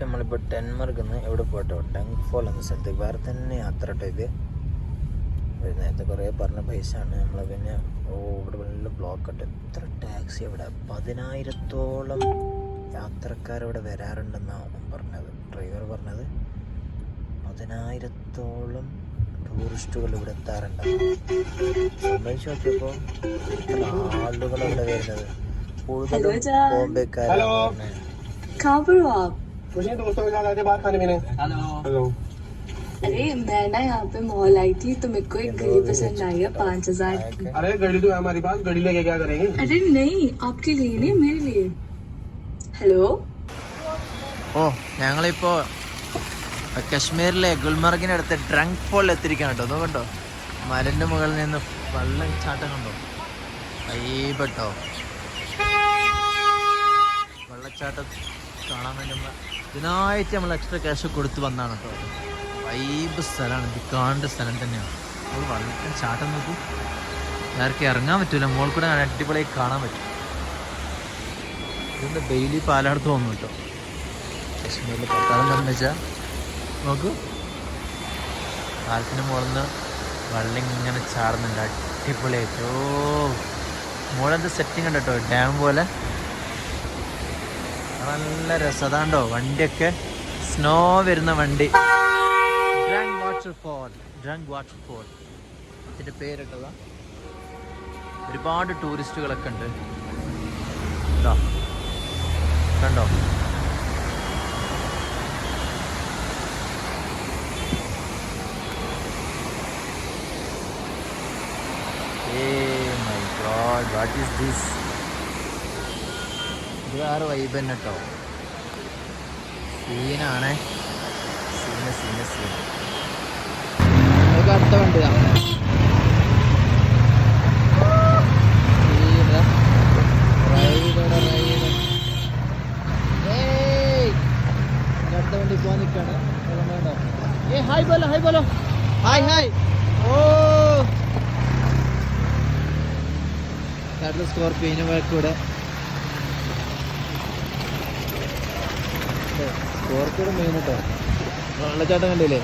First നമ്മളിപ്പോൾ ടെൻമാർക്ക് നിന്ന് എവിടെ പോട്ടോ ഡങ് ഫോൾ എന്ന സ്ഥലത്ത്. വേറെ തന്നെ യാത്ര കേട്ടോ ഇത്. ഒരു നേരത്തെ കുറേ പറഞ്ഞ പൈസ ആണ് നമ്മൾ പിന്നെ ഓ ഇവിടെ വലിയ ബ്ലോക്ക് ഉണ്ട്. എത്ര ടാക്സി ഇവിടെ പതിനായിരത്തോളം യാത്രക്കാരവിടെ വരാറുണ്ടെന്നാണ് പറഞ്ഞത്. ഡ്രൈവർ പറഞ്ഞത് പതിനായിരത്തോളം ടൂറിസ്റ്റുകൾ ഇവിടെ എത്താറുണ്ട്. സംബന്ധിച്ച് നോക്കിയപ്പോൾ എത്ര ആളുകൾ ഇവിടെ വരുന്നത്. കൂടുതലും. ബോംബെക്കാരാണ് Hello. പറഞ്ഞത്. कहाँ पर हो आप कुछ नहीं दोस्तों के साथ आए थे बाहर खाने पीने हेलो हेलो अरे मैं ना यहाँ पे मॉल आई थी तो मेरे को एक घड़ी पसंद आई है पाँच हजार की अरे घड़ी तो है हमारे पास घड़ी लेके क्या करेंगे अरे नहीं आपके लिए नहीं मेरे लिए हेलो ഓ ഞങ്ങളിപ്പോ കശ്മീരിലെ ഗുൽമർഗിനടുത്ത് ഡ്രങ്ക് ഫോളിൽ എത്തിയിരിക്കണം കേട്ടോ നോക്കണ്ടോ മരന്റെ മുകളിൽ നിന്ന് വെള്ളം ചാട്ടം കണ്ടോ വൈബട്ടോ വെള്ളച്ചാട്ടം കാണാൻ വേണ്ടി നമ്മൾ ഇതിനായിട്ട് നമ്മൾ എക്സ്ട്രാ ക്യാഷ് കൊടുത്ത് വന്നാണ് കേട്ടോ വൈബ് സ്ഥലമാണ് ഇത് കാണേണ്ട സ്ഥലം തന്നെയാണ്. നമ്മൾ വളരെ ചാട്ടം നോക്കൂ. ആർക്കും ഇറങ്ങാൻ പറ്റില്ല മോൾ കൂടെ അടിപൊളിയായി കാണാൻ പറ്റും. ഇതിന്റെ ഡെയിലി പാലാടത്ത് പോകുന്നു കേട്ടോ കശ്മീരിൽ പട്ടാളം എന്താണെന്ന് വെച്ചാൽ നോക്കൂ. പാലത്തിന് മുകളിൽ നിന്ന് വെള്ളം ഇങ്ങനെ ചാടുന്നുണ്ട്. അടിപൊളിയായിട്ട്. ഓ മുകളെന്ത് സെറ്റിംഗ് ഉണ്ട് കേട്ടോ ഡാം പോലെ. നല്ല രസതാണ്ടോ വണ്ടിയൊക്കെ സ്നോ വരുന്ന വണ്ടി. ഡ്രങ്ക് വാട്ടർഫോൾ ഡ്രങ്ക് വാട്ടർഫോൾ ഇതിന്റെ പേരിട്ടതാ. ഒരുപാട് ടൂറിസ്റ്റുകളൊക്കെ ഉണ്ട്. ഇതാ. കണ്ടോ? Eh my god what is this ഇത് വേറെ വൈബ് തന്നെ കേട്ടോ സീനാണ്. സീന സീന സീൻ അടുത്ത വണ്ടിയാ അടുത്ത വണ്ടി പോവാൻ നിൽക്കാണ് ഏ ഹായ് ബോലോ ഹായ് ബോലോ ഹായ് ഹായ് ഓ! കാരണം സ്കോർപ്പിയോന് കൂടെ സ്കോർപ്പിയുടെ മെയിൻ കേട്ടോ വെള്ളച്ചാട്ടം കണ്ടില്ലേ?